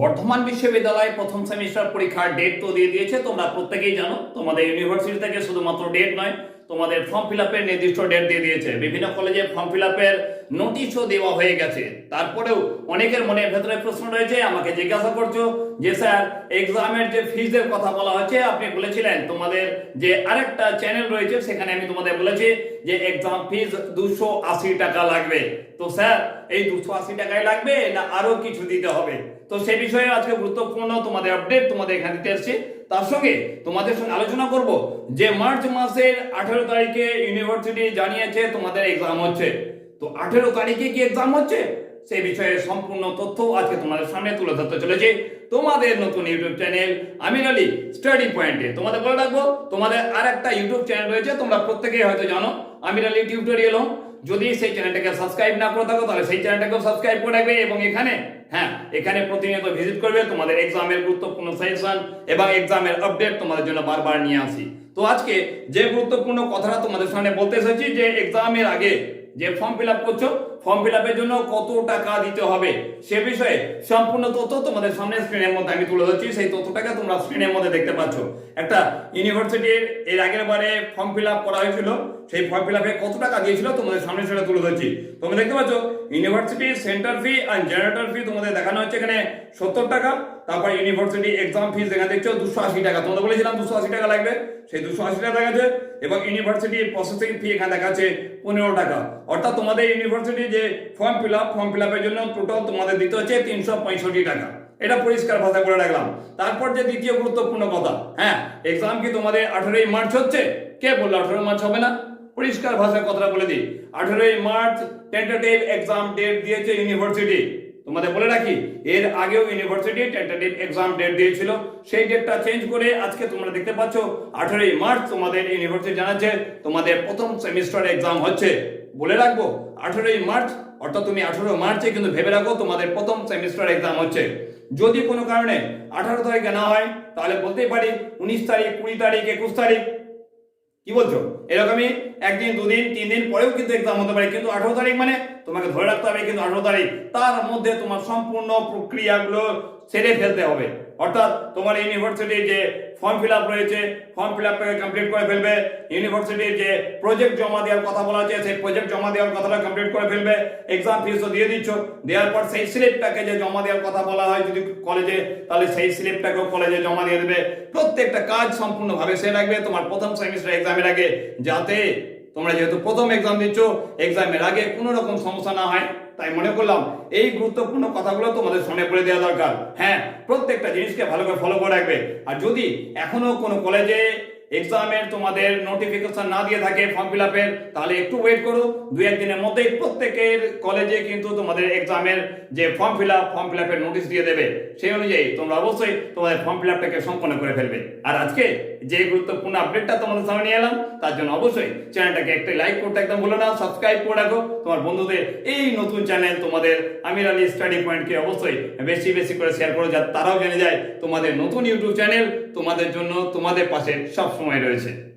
বর্ধমান বিশ্ববিদ্যালয় প্রথম সেমিস্টার পরীক্ষার ডেট তো দিয়ে দিয়েছে, তোমরা প্রত্যেকেই জানো, তোমাদের ইউনিভার্সিটি থেকে শুধুমাত্র ডেট নয়, তোমাদের ফর্ম ফিল আপের নির্দিষ্ট ডেট দিয়ে দিয়েছে। বিভিন্ন কলেজে ফর্ম ফিল আপের নোটিশও দেওয়া হয়ে গেছে। তারপরেও অনেকের মনের ভেতরে প্রশ্ন রয়েছে, আমাকে জিজ্ঞাসা করছ? যে, স্যার এক্সামের যে ফিজের কথা বলা হচ্ছে, আপনি বলেছিলেন তোমাদের যে আরেকটা চ্যানেল রয়েছে, সেখানে আমি তোমাদের বলেছি যে এক্সাম ফিজ দুশো আশি টাকা লাগবে। তো, স্যার, এই দুশো আশি টাকায় লাগবে না আরও কিছু দিতে হবে? তো, সে বিষয়ে আজকে গুরুত্বপূর্ণ তোমাদের আপডেট তোমাদের এখানে দিতে এসেছি। তার সঙ্গে তোমাদের সঙ্গে আলোচনা করব যে, মার্চ মাসের আঠেরো তারিখে ইউনিভার্সিটি জানিয়েছে তোমাদের এক্সাম হচ্ছে। তো আঠেরো তারিখে কি এক্সাম হচ্ছে? সেই বিষয়ে সম্পূর্ণ তথ্য আজকে তোমাদের সামনে তুলে ধরতে চলেছে। তোমাদের নতুন YouTube channel Amir Ali study পয়েন্টে তোমাদের বলে রাখব, তোমাদের আর একটা ইউটিউব চ্যানেল রয়েছে, তোমরা প্রত্যেকেই হয়তো জানো আমির আলী টিউটোরিয়াল হোম যদি সেই চ্যানেলটাকে সাবস্ক্রাইব না করে থাকো, তাহলে সেই চ্যানেলটাকেও সাবস্ক্রাইব করে রাখবে এবং এখানে হ্যাঁ এখানে প্রতিনিয়ত ভিজিট করবে তোমাদের এক্সামের গুরুত্বপূর্ণ সাজেশন এবং এক্সামের আপডেট তোমাদের জন্য বারবার নিয়ে আসি। তো আজকে যে গুরুত্বপূর্ণ কথাটা তোমাদের সামনে বলতে এসেছি, যে এক্সামের আগে যে ফর্ম ফিল আপ করছ ফর্ম ফিল আপের জন্য কত টাকা দিতে হবে? সে বিষয়ে সম্পূর্ণ তথ্য তোমাদের সামনে স্ক্রিনের মধ্যে আমি তুলে ধরছি। সেই তথ্যটাকে তোমরা স্ক্রিনের মধ্যে দেখতে পাচ্ছ। একটা ইউনিভার্সিটির এর আগের বারে ফর্ম ফিল আপ করা হয়েছিল। সেই ফর্ম ফিল আপে কত টাকা দিয়েছিল তোমাদের সামনে সেটা তুলে ধরছি। তোমরা দেখতে পাচ্ছ ইউনিভার্সিটি সেন্টার ফি আর জেনারেটর ফি তোমাদের দেখানো হচ্ছে এখানে সত্তর টাকা। তারপর ইউনিভার্সিটি এক্সাম ফিস দেখা দেখছ দুশো আশি টাকা। তোমাদের বলেছিলাম দুশো আশি টাকা লাগবে। সেই দুশো আশি টাকা দেখাচ্ছে। এবং ইউনিভার্সিটির প্রসেসিং ফি এখানে দেখাচ্ছে পনেরো টাকা। অর্থাৎ তোমাদের ইউনিভার্সিটি যে form fill up form fill আপের জন্য টোটাল তোমাদের দিতে হচ্ছে তিনশো পঁয়ষট্টি টাকা। এটা পরিষ্কার ভাষা করে রাখলাম। তারপর যে দ্বিতীয় গুরুত্বপূর্ণ কথা হ্যাঁ এক্সাম কি তোমাদের আঠেরোই মার্চ হচ্ছে? কে বলল আঠেরোই মার্চ হবে না? পরিষ্কার ভাষায় কথাটা বলে দিই। আঠেরোই মার্চ টেন্টেটিভ এক্সাম ডেট দিয়েছে ইউনিভার্সিটি তোমাদের বলে রাখি, এর আগেও ইউনিভার্সিটি টেন্টেটিভ এক্সাম ডেট দিয়েছিল। সেই ডেটটা চেঞ্জ করে আজকে তোমরা দেখতে পাচ্ছ, আঠেরোই মার্চ তোমাদের ইউনিভার্সিটি জানাচ্ছে, তোমাদের প্রথম সেমিস্টার এক্সাম হচ্ছে। বলে রাখব, আঠেরোই মার্চ, অর্থাৎ তুমি আঠেরো মার্চে কিন্তু ভেবে রাখো তোমাদের প্রথম সেমিস্টার এক্সাম হচ্ছে। যদি কোনো কারণে আঠারো তারিখে না হয়, তাহলে বলতেই পারি উনিশ তারিখ, কুড়ি তারিখ, একুশ তারিখ। কি বলছো? এরকমই একদিন, দুদিন, তিন দিন পরেও কিন্তু এক্সাম হতে পারে, কিন্তু আঠারো তারিখ মানে তোমাকে ধরে রাখতে হবে কিন্তু আঠারো তারিখ। তার মধ্যে তোমার সম্পূর্ণ প্রক্রিয়াগুলো সেরে ফেলতে হবে। অর্থাৎ তোমার ইউনিভার্সিটির যে ফর্ম ফিল আপ রয়েছে ফর্ম ফিল আপটাকে কমপ্লিট করে ফেলবে। ইউনিভার্সিটির যে প্রজেক্ট জমা দেওয়ার কথা বলা আছে সেই প্রজেক্ট জমা দেওয়ার কথাটা কমপ্লিট করে ফেলবে। এক্সাম ফিসও দিয়ে দিচ্ছ। দেওয়ার পর সেই স্লিপটাকে যে জমা দেওয়ার কথা বলা হয়, যদি কলেজে তাহলে সেই স্লিপটাকেও কলেজে জমা দিয়ে দেবে। প্রত্যেকটা কাজ সম্পূর্ণভাবে সে রাখবে। তোমার প্রথম সেমিস্টার এক্সামের আগে, যাতে তোমরা যেহেতু প্রথম এক্সাম দিচ্ছ এক্সামের আগে কোনো রকম সমস্যা না হয়, তাই মনে করলাম এই গুরুত্বপূর্ণ কথাগুলো তোমাদের শুনে পড়ে দেওয়া দরকার। হ্যাঁ প্রত্যেকটা জিনিসকে ভালো করে ফলো করে রাখবে। আর যদি এখনও কোনো কলেজে এক্সামের তোমাদের নোটিফিকেশন না দিয়ে থাকে ফর্ম ফিল আপের তাহলে একটু ওয়েট করো। দু একদিনের মধ্যেই প্রত্যেকের কলেজে কিন্তু তোমাদের এক্সামের যে form fill up form fill আপের নোটিশ দিয়ে দেবে। সেই অনুযায়ী তোমরা অবশ্যই তোমাদের ফর্ম ফিল আপটাকে সম্পন্ন করে ফেলবে। আর আজকে যে গুরুত্বপূর্ণ আপডেটটা তোমাদের সামনে নিয়ে এলাম, তার জন্য অবশ্যই চ্যানেলটাকে একটা লাইক করতে একদম বলো না সাবস্ক্রাইব করে রাখো। তোমার বন্ধুদের এই নতুন চ্যানেল তোমাদের আমির আলী স্টাডি পয়েন্টকে অবশ্যই বেশি বেশি করে শেয়ার করো, যাতে তারাও জেনে যায় তোমাদের নতুন ইউটিউব চ্যানেল তোমাদের জন্য তোমাদের পাশে সব 送一只去